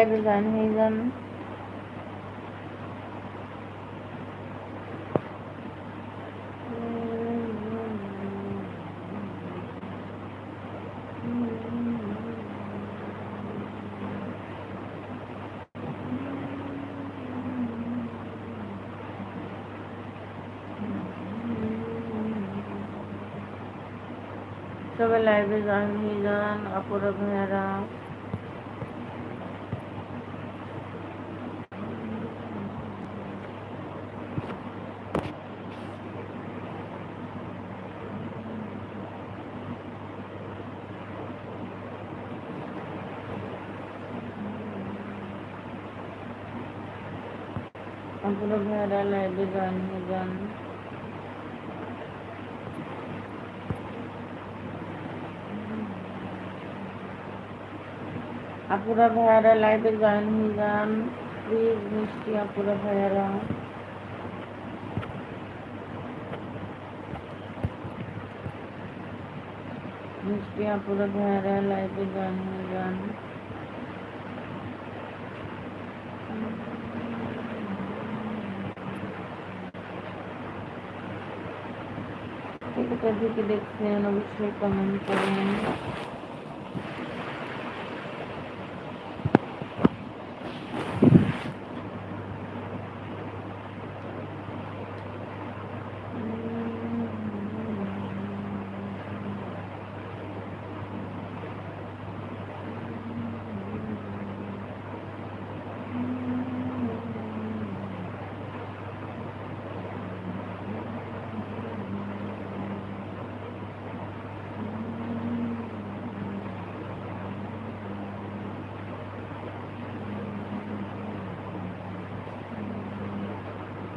সবাই লাইভে জয়েন হয়ে যান সবাই লাইভে জয়েন হয়ে যান অপরা ভাইয়ারা অপরা ভাইয়ারা লাইভে জয়েন হয়ে যান আপুরা ভাইয়ারা লাইভে জয়েন হয়ে যান প্লিজ মিষ্টি আপুরা ভাইয়ারা মিষ্টি আপুরা ভাইয়ারা লাইভে জয়েন হয়ে যান কোথা থেকে দেখছেন অবশ্যই কমেন্ট করুন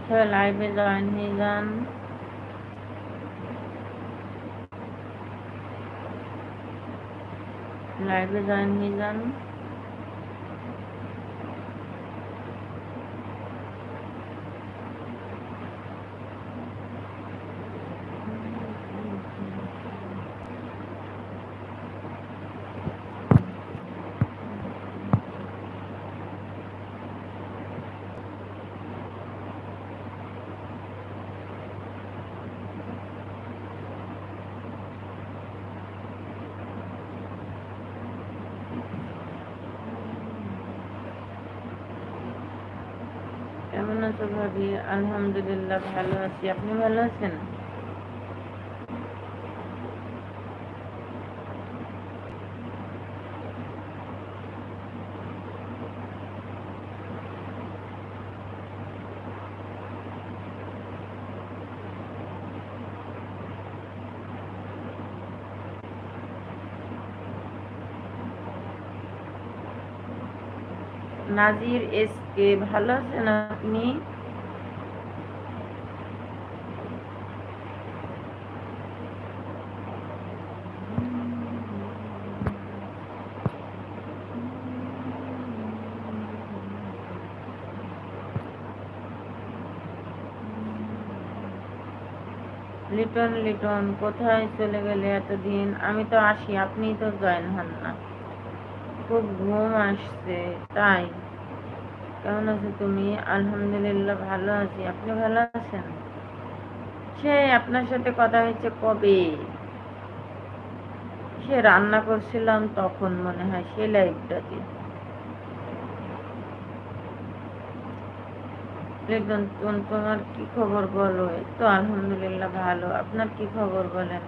সবাই লাইভে জয়েন হয়ে যান লাইভে জয়েন হয়ে যান কেমন আছো ভাবি আলহামদুলিল্লাহ ভালো আছি। আপনি ভালো আছেন? নাজির এস কে ভালো আছেন আপনি? লিটন লিটন কোথায় চলে গেলে এতদিন? আমি তো আসি আপনি তো জয়েন হন না। খুব ঘুম আসছে, তাই। কেমন আছো তুমি? আলহামদুলিল্লাহ ভালো আছি। আপনি ভালো আছেন? সে আপনার সাথে কথা হয়েছে কবে? সে রান্না করছিলাম তখন মনে হয় সে লাইভটাতে লিটন তোমার কি খবর বলো? তো আলহামদুলিল্লাহ ভালো। আপনার কি খবর বলেন?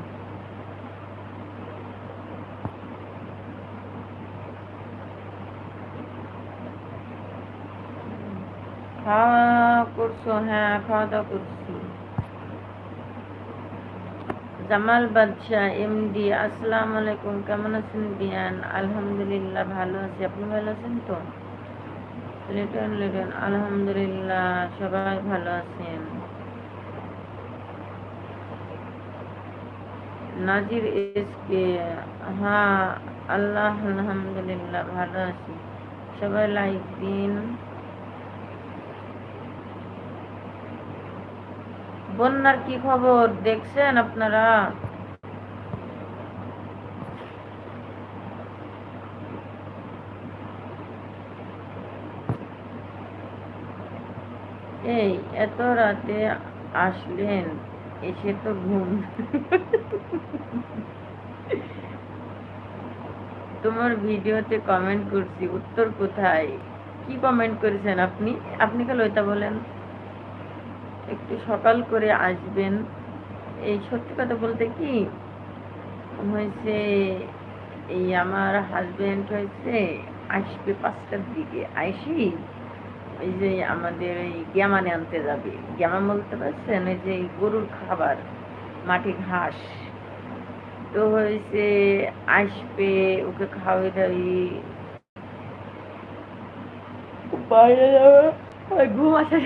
খাওয়া করছ? হ্যাঁ খাওয়া দাওয়া করছি। জামাল বাদশাহ, এমডি, আসসালামু আলাইকুম। কেমন আছেন বিয়ান? আলহামদুলিল্লাহ ভালো আছি। আপনি ভালো আছেন তো? লিটন লিটন আলহামদুলিল্লাহ সবাই ভালো আছেন। নাজির এসকে হ্যাঁ আল্লাহ, আলহামদুলিল্লাহ, ভালো আছি। সবাই লাইক দিন। বন্যার কি খবর? দেখছেন আপনারা? এই, এত রাতে আসলেন? এসে তো ঘুম। তোমার ভিডিওতে কমেন্ট করছি, উত্তর কোথায়? কি কমেন্ট করেছেন আপনি? আপনি কে লইতা বলেন? একটু সকাল করে আসবেন। এই সত্যি কথা বলতে কি? হয়েছে, এই আমার হাজবেন্ড হয়েছে, আসবে পাঁচটার দিকে। আইসি? এই যে আমাদের এই গ্যামানে আনতে যাবে। গ্যামা বলতে পারছেন ওই যে গরুর খাবার মাটি ঘাস। তো হয়েছে আসবে, ওকে খাওয়াই দাওয়ি বাইরে যাবে। ঘুম আসা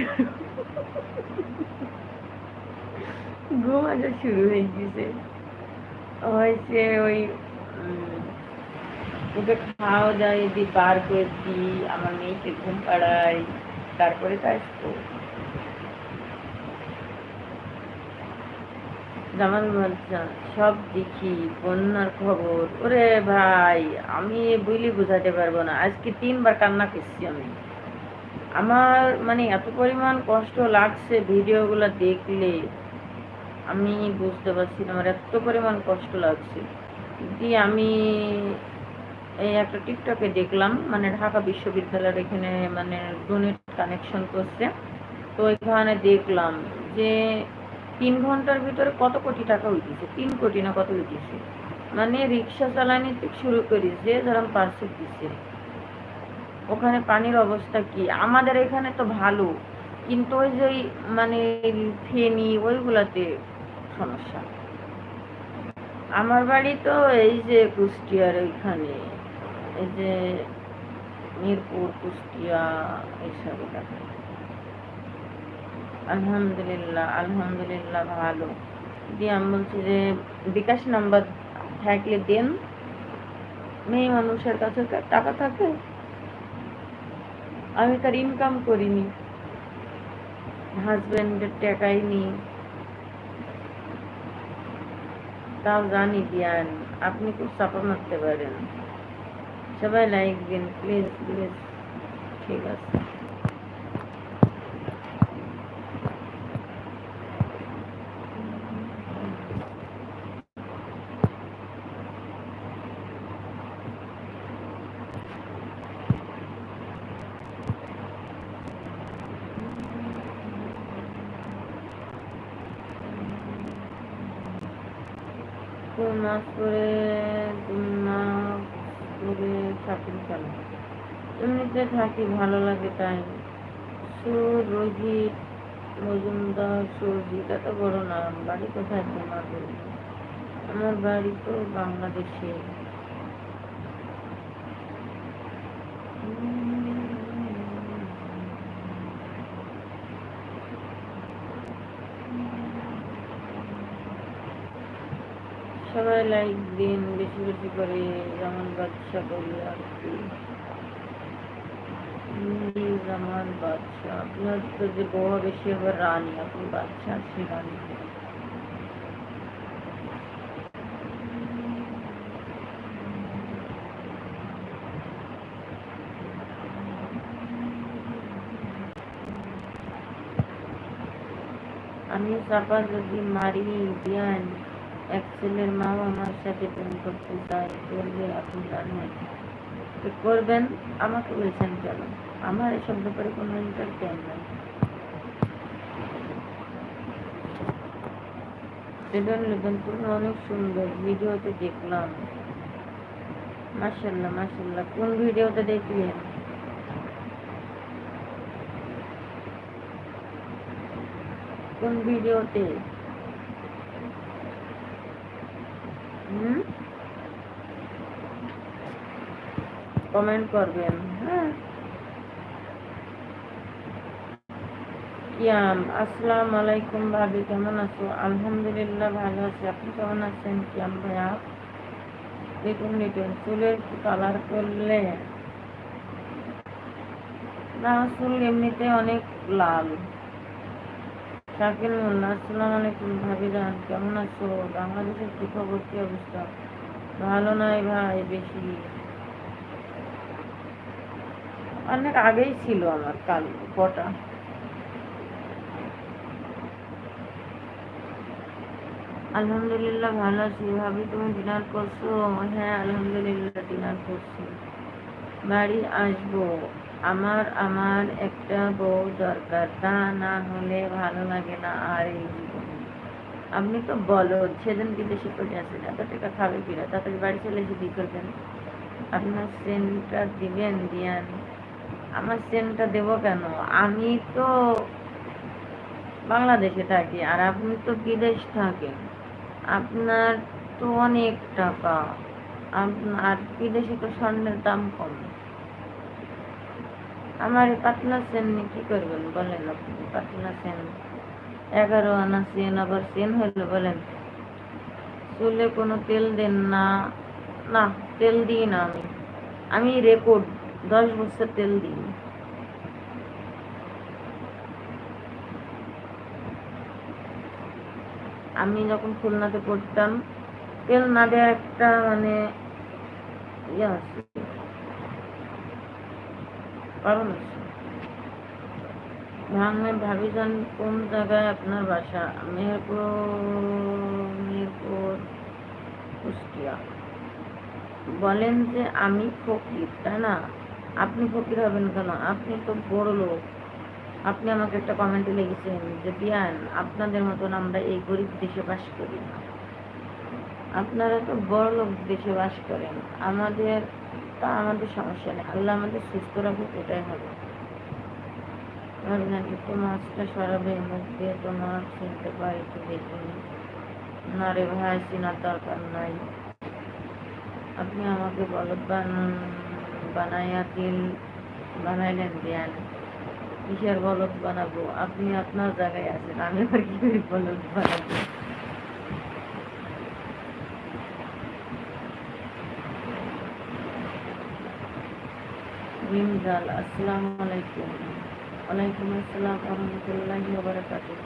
ঘুম আসা শুরু হয়ে গেছে। হয়েছে ওই ওকে খাওয়া দাওয়া দি বার করে দিই, আমার মেয়েকে ঘুম পাড়াই, তারপরে তো আসব জামাল সব দেখি, বন্যার খবর। ওরে ভাই, আমি বইলে বোঝাতে পারব না। আজকে তিনবার কান্না করছি আমি। আমার মানে এত পরিমাণ কষ্ট লাগছে ভিডিওগুলো দেখলে, আমি বুঝতে পারছি না, আমার এত পরিমাণ কষ্ট লাগছে। দিয়ে আমি এই একটা টিকটকে দেখলাম মানে ঢাকা বিশ্ববিদ্যালয়ের এখানে মানে ডোনেট কানেকশন করছে। তো এখানে দেখলাম যে তিন ঘণ্টার ভিতরে কত কোটি টাকা উঠেছে? তিন কোটি না কত উঠেছে? মানে রিক্সা চালানি থেকে শুরু করি যে যেরকম পার্সেল দিচ্ছে। ওখানে পানির অবস্থা কি? আমাদের এখানে তো ভালো, কিন্তু ওই যে মানে ফেনি ওইগুলাতে সমস্যা। আমার বাড়ি তো এই যে কুষ্টিয়ার ওইখানে। এই যে মিরপুর, কুষ্টিয়া এইসব আলহামদুলিল্লাহ আলহামদুলিল্লাহ ভালো। দিয়ে আমি বলছি যে, বিকাশ নাম্বার থাকলে দেন। মেয়ে মানুষের কাছে টাকা থাকে। আমি তার ইনকাম করিনি। হাজব্যান্ডের টাকাই নি তাও জানি দিয়ান আপনি খুব চাপা মারতে পারেন। সবাই লাইক দিন প্লিজ প্লিজ ঠিক আছে। মাস পরে পরে শপিং চলে এমনিতে থাকি, ভালো লাগে তাই। সুর, রোহিত, মজুমদার, সুরজিৎ, এত বড় নাম, বাড়ি কোথায় তোমার আমার বাড়ি তো বাংলাদেশে। সবাই লাইক দিন বেশি বেশি করে যেমন বাচ্চা করি আর কি আমার বাচ্চা আপনার তো যে বড় বেশি এবার রানী আপনি বাচ্চা আছে রানী আমি চাপা যদি মারি দিয়ান এক ছেলের মাও আমার সাথে প্রেম করতে চায় করলে আপনি জানেন করবেন আমাকে বলছেন কেন আমার এসব ব্যাপারে কোনো ইন্টারটেন নাই লেবেন লেবেন তুমি অনেক সুন্দর ভিডিওতে দেখলাম মাসাল্লাহ মাসাল্লাহ কোন ভিডিওতে দেখলেন কোন ভিডিওতে কমেন্ট করবেন হ্যাঁ? আসসালামু আলাইকুম ভাবি, কেমন আছো? আলহামদুলিল্লাহ ভালো আছি। আপনি কেমন আছেন? কিয়াম ভাইয়া, দেখুন লিটন চুলের কালার করলে? না, চুল এমনিতে অনেক লাল। শাকিল মোল্লা আসসালামু আলাইকুম ভাবি যান কেমন আছো? বাংলাদেশের কি খবর, কি অবস্থা? ভালো নাই ভাই, বেশি। অনেক আগেই ছিল আমার কাল, কটা? আলহামদুলিল্লাহ ভালো আছি। ভাবি, তুমি ডিনার করছ? হ্যাঁ আলহামদুলিল্লাহ ডিনার করছি। বাড়ি আসব। আমার আমার একটা বউ দরকার। তা না হলে ভালো লাগে না আর এই জীবনে। আপনি তো বলো, সেদিন বিদেশে করে আসেন। এত টাকা খাবে কিনা তাড়াতাড়ি বাড়ি চলে এসে বিয়ে করবেন? আপনার সেন্টার দিবেন দিয়ে আমার সেন্টটা দেবো কেন? আমি তো বাংলাদেশে থাকি আর আপনি তো বিদেশ থাকেন। আপনার তো অনেক টাকা। আপনার বিদেশে তো স্বর্ণের দাম কম। আমার পাতলা সেন কী করবেন বলেন আপনি? পাতলা সেন, এগারো আনা সেন, আবার সেন হইল বলেন। চুলে কোনো তেল দেন না। না, তেল দিই না আমি। আমি রেকর্ড দশ বছর তেল দিই আমি যখন খুলনাতে পড়তাম, তেল না দেওয়ার একটা মানে ইয়ে আছে। কারণ আছে। কোন জায়গায় আপনার বাসা? মেহেরপুর মেহেরপুর, কুষ্টিয়া। বলেন যে আমি ফকির, তাই না? আপনি ফকির হবেন কেন? আপনি তো বড় লোক। আপনি আমাকে একটা কমেন্টে লিখেছেন যে, বিয়ান, আপনাদের মতন আমরা এই গরিব দেশে বাস করি না। আপনারা তো বড় লোক দেশে বাস করেন। আমাদের তা আমাদের সমস্যা নেই। আল্লাহ আমাদের সুস্থ রাখুক, এটাই হবে। মাছটা সরাবে, মুখ দিয়ে তোমার চিনতে পারি দেখিনি না রে ভাই চিনার দরকার নাই। আপনি আমাকে বলদ বান বানাইয়া বানাইলেন কিসের বানাবো? আপনি আপনার জায়গায় আছেন, আমি কি বানাবো? আসসালামু আলাইকুম। ওয়ালাইকুম আসসালাম রহমতুল্লাহ বারাকাতুহ।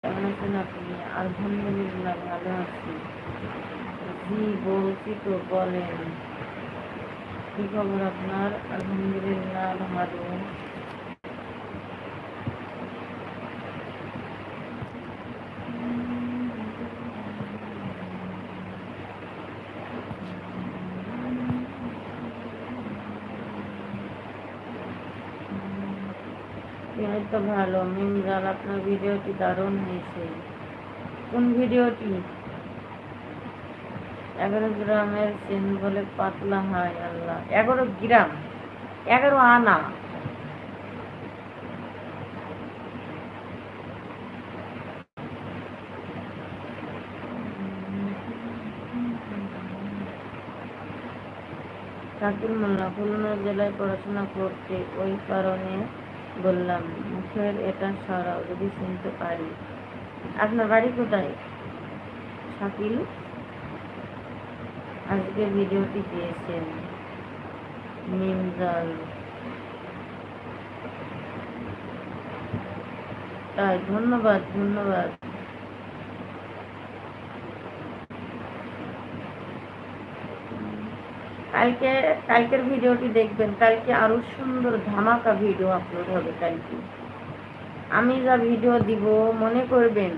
কেমন আছেন আপনি? আলহামদুলিল্লাহ ভালো আছি। জি, বলছি তো বলেন কি খবর আপনার আলহামদুলিল্লাহ ভালো এই তো ভালো মিমজাল আপনার ভিডিওটি দারুণ হয়েছে কোন ভিডিওটি এগারো গ্রামের চেন বলে পাতলা হয়, আল্লাহ। এগারো গ্রাম, এগারো আনা। শাকির মোল্লা খুলনা জেলায় পড়াশোনা করতে ওই কারণে বললাম, মুখের এটা সরাও, যদি শুনতে পারি। আপনার বাড়ি কোথায়? শাকিল? আজকে ভিডিওটি দিয়েছেন মিমজাল তাই ধন্যবাদ ধন্যবাদ। কালকে, কালকের ভিডিওটি দেখবেন, কালকে আরও সুন্দর ধামাকা ভিডিও আপলোড হবে কালকে। আমি যা ভিডিও দিব, মনে করবেন,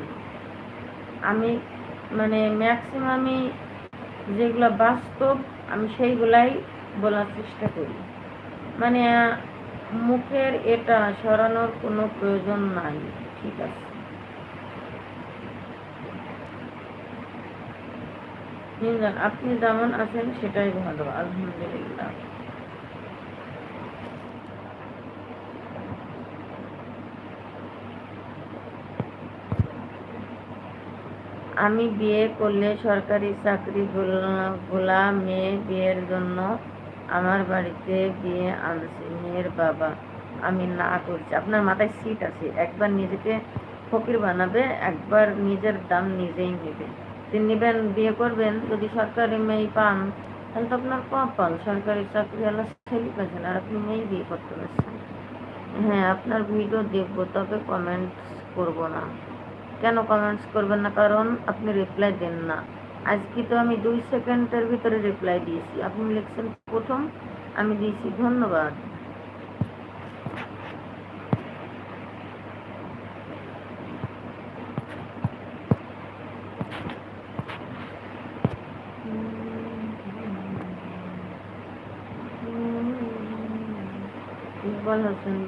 আমি মানে ম্যাক্সিমামই যেগুলো বাস্তব, আমি সেইগুলাই বলার চেষ্টা করি। মানে মুখের এটা সরানোর কোনো প্রয়োজন নাই, ঠিক আছে? আপনি যেমন আছেন, সেটাই ভালো, আলহামদুলিল্লাহ। আমি বিয়ে করলে সরকারি চাকরি গোলা মেয়ে বিয়ের জন্য আমার বাড়িতে বিয়ে আনছে, মেয়ের বাবা। আমি না করছি। আপনার মাথায় সিট আছে। একবার নিজেকে ফকির বানাবে, একবার নিজের দাম নিজেই নেবে। তিনি নেবেন, বিয়ে করবেন, যদি সরকারি মেয়ে পান, তাহলে তো আপনার কম কপাল। সরকারি চাকরিওয়ালা ছেলে পাচ্ছেন আর আপনি মেয়ে বিয়ে করতে পারছেন। হ্যাঁ আপনার ভিডিও দেখব, তবে কমেন্টস করব না। কেন কমেন্টস করবেন না? কারণ আপনি রিপ্লাই দেন না। আজকে তো আমি দুই সেকেন্ডের ভিতরে রিপ্লাই দিয়েছি। আপনি লিখছেন প্রথম, আমি দিয়েছি ধন্যবাদ।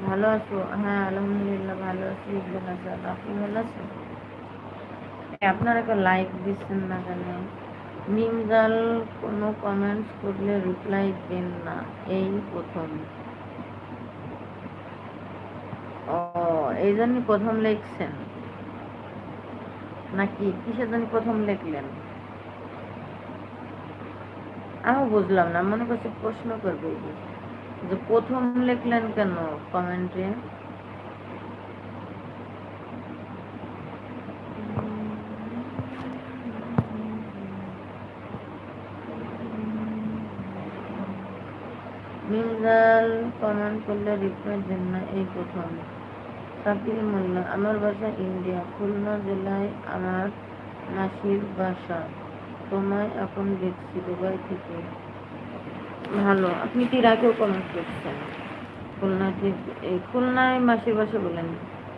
ভালো আছো? হ্যাঁ আলহামদুলিল্লাহ, ভালো আছি। ইকবাল আছো আপনি ভালো আছো আপনারা কেউ লাইক দিচ্ছেন না কেন? মিমজাল কোনো কমেন্টস করলে রিপ্লাই দেন না। এই প্রথম। ও, এই প্রথম লিখছেন। নাকি কিসের জন্য প্রথম লিখলেন? আমি বুঝলাম না, মনে করছি প্রশ্ন করবে। যে প্রথম লিখলেন কেন কমেন্টে কমেন্ট করলে রিপ্লাই দেন না এই প্রথম। শাকিল মোল্লা, আমার বাসা ইন্ডিয়া, খুলনা জেলায় আমার মাসির বাসা। তোমায় এখন দেখছি দুবাই থেকে। ভালো, আপনি কি আগেও কমেন্ট করছেন? খুলনা থেকে এই খুলনায় মাসির বাসা বলেন।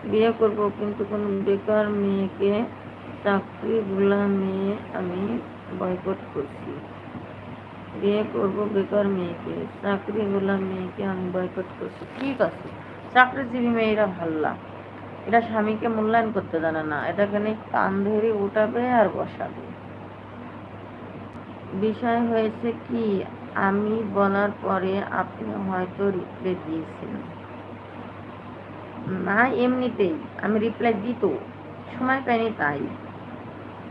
বিয়ে করব, কিন্তু কোনো বেকার মেয়েকে, চাকরি গুলা মেয়ে আমি বয়কট করছি। বিয়ে করব বেকার মেয়েকে, চাকরি গুলা মেয়েকে আমি বয়কট করছি। ঠিক আছে, চাকরিজীবী মেয়েরা ভাল্লা। এটা স্বামীকে মূল্যায়ন করতে জানে না এটাকে নিয়ে কান ধরে উঠাবে আর বসাবে। বিষয় হয়েছে কি, আমি বলার পরে আপনি হয়তো রিপ্লাই দিয়েছেন। না, এমনিতেই আমি রিপ্লাই দিত, সময় পাইনি তাই।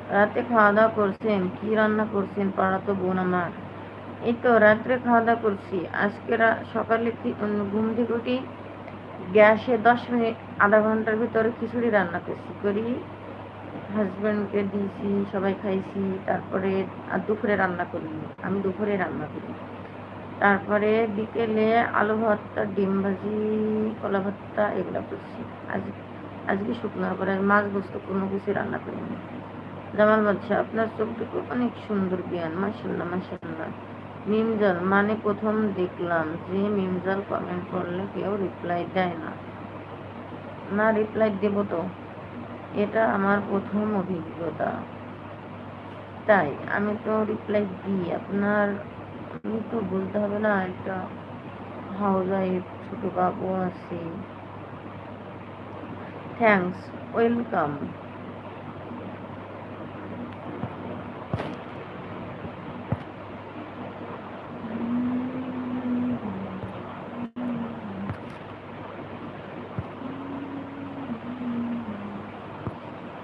রাতে খাওয়া দাওয়া করছেন, কি রান্না করছেন পাড়া তো বোন আমার? এই তো রাত্রে খাওয়া দাওয়া করছি। আজকে সকালে ঘুম থেকে উঠি গ্যাসে দশ মিনিট, আধা ঘণ্টার ভিতরে খিচুড়ি রান্না করছি। করি হাজব্যান্ডকে দিয়েছি, সবাই খাইছি, তারপরে আর দুপুরে রান্না করি। আমি দুপুরে রান্না করি। তারপরে বিকেলে আলু ভর্তা, ডিম ভাজি, কলা ভর্তা এগুলো করছি। আজ আজকে শুকনোর পরে মাছ গোস্ত কোনো কিছু রান্না করিনি। জামাল বাদশাহ, আপনার চোখ দুটো অনেক সুন্দর জ্ঞান মাসাল্লাহ মাসাল্লাহ মিমজাল মানে প্রথম দেখলাম যে মিমজাল কমেন্ট করলে কেউ রিপ্লাই দেয় না। না রিপ্লাই দেব তো? এটা আমার প্রথম অভিজ্ঞতা। তাই আমি তো রিপ্লাই দিই। আপনার, আমি তো বলতে হবে না, একটা হাউস ওয়াইফ ছোট বাবু আছে। থ্যাঙ্কস ওয়েলকাম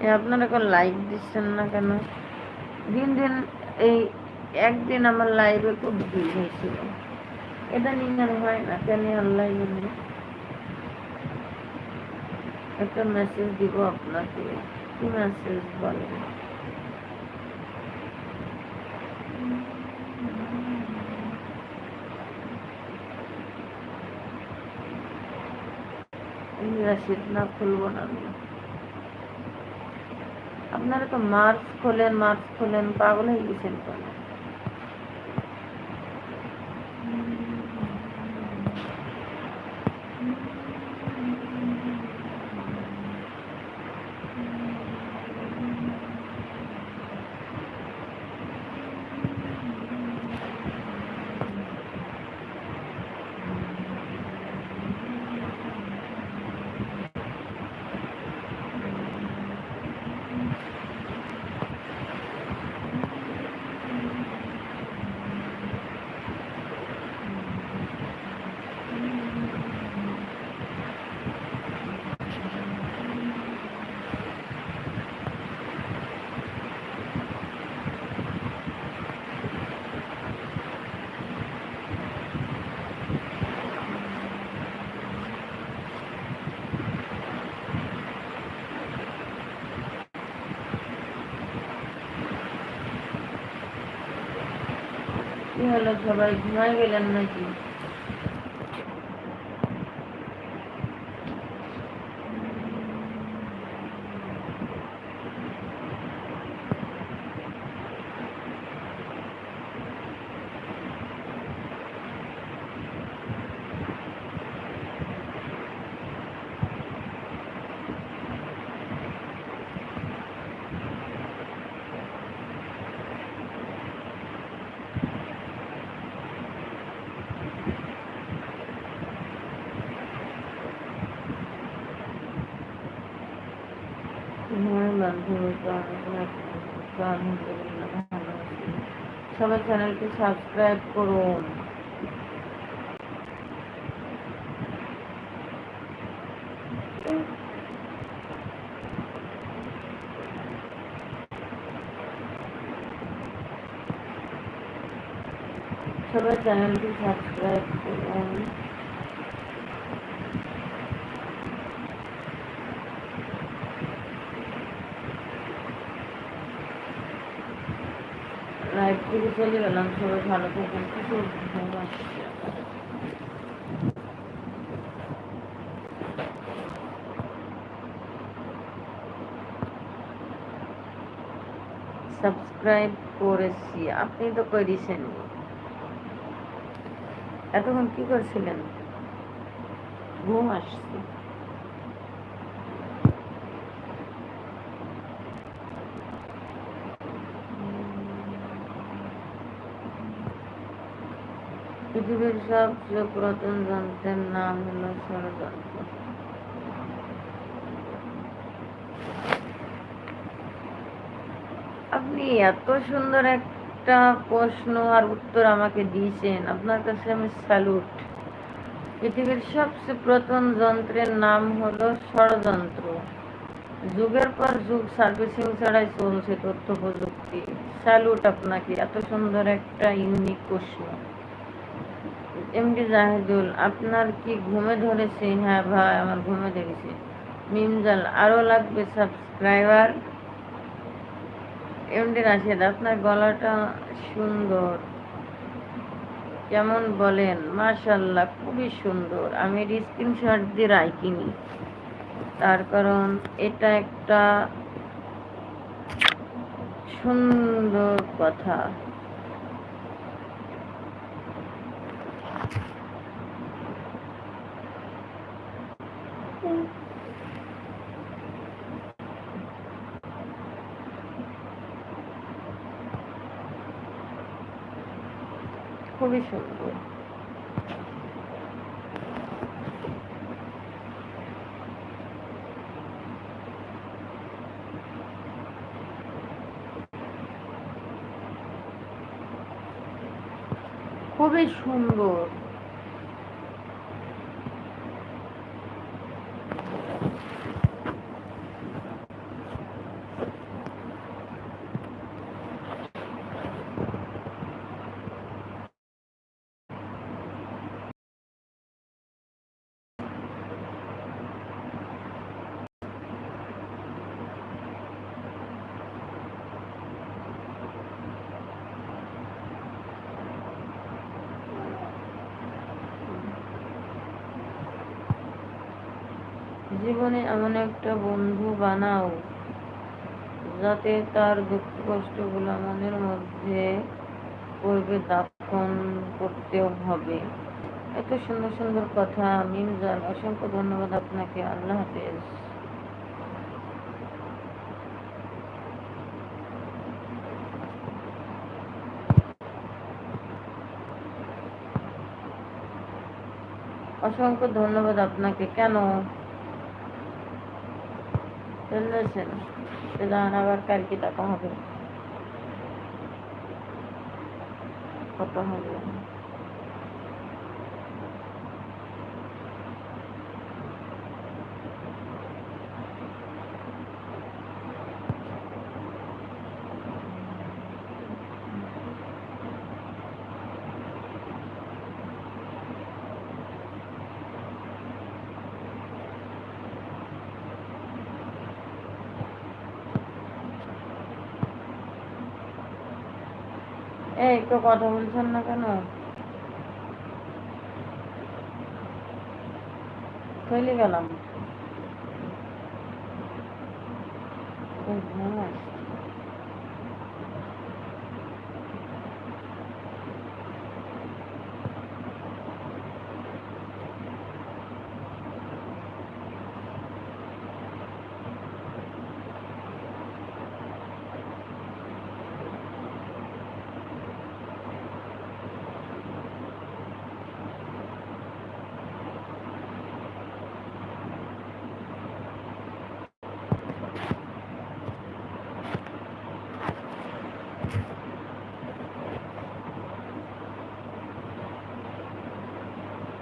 আপনারা এখন লাইক দিচ্ছেন না কেন? দিন দিন এই একদিন আমার লাইভে খুব ভিড় হয়েছিল এটা নিয়ে আর হয় না কেন অনলাইনে একটা মেসেজ দিব আপনাকে, কি মেসেজ বলেন রাশিদ না খুলবো না আপনারা তো মার্চ খোলেন মার্চ খোলেন পাগল হয়ে গেছেন কেন কি হলো? সবাই ঘুমাই গেলেন নাকি? সবাই চ্যানেলটি সাবস্ক্রাইব করুন। সবাই চ্যানেলটি সাবস্ক্রাইব করুন লাইভ থেকে চলে গেলাম, সবাই ভালো থাকুন কিছু সাবস্ক্রাইব করেছি, আপনি তো করেছেন এতক্ষণ কি করছিলেন? ঘুম আসছে। পৃথিবীর সবচেয়ে পুরাতন যন্ত্রের নাম হলো ষড়যন্ত্র আপনি এত সুন্দর একটা প্রশ্ন আর উত্তর আমাকে দিয়েছেন, আপনার কাছে আমি স্যালুট পৃথিবীর সবচেয়ে পুরাতন যন্ত্রের নাম হলো ষড়যন্ত্র। যুগের পর যুগ সার্ভিসিং ছাড়াই চলছে তথ্য প্রযুক্তি। স্যালুট আপনাকে, এত সুন্দর একটা ইউনিক প্রশ্ন। এমডি জাহিদুল, আপনার কি ঘুমে ধরেছে? হ্যাঁ ভাই, আমার ঘুমে ধরেছে। মিমজাল আরও লাগবে সাবস্ক্রাইবার? এমডি রাশিদ, আপনার গলাটা সুন্দর। কেমন বলেন? মাশাল্লাহ খুবই সুন্দর। আমি স্ক্রিনশট দিয়ে রাই কিনি তার কারণ এটা একটা সুন্দর কথা। খুবই সুন্দর। খুবই সুন্দর। জীবনে এমন একটা বন্ধু বানাও যাতে তার দুঃখ কষ্টগুলো মনের মধ্যে পড়বে, দাফন করতেও হবে। এত সুন্দর সুন্দর কথা মিমজান অসংখ্য ধন্যবাদ আপনাকে। আল্লাহ হাফেজ। অসংখ্য ধন্যবাদ আপনাকে। কেন? চলেছেন সেদান আবার কালকে টাকা হবে কত হবে এই তো কথা বলছেন না কেন চলে গেলাম আসছে।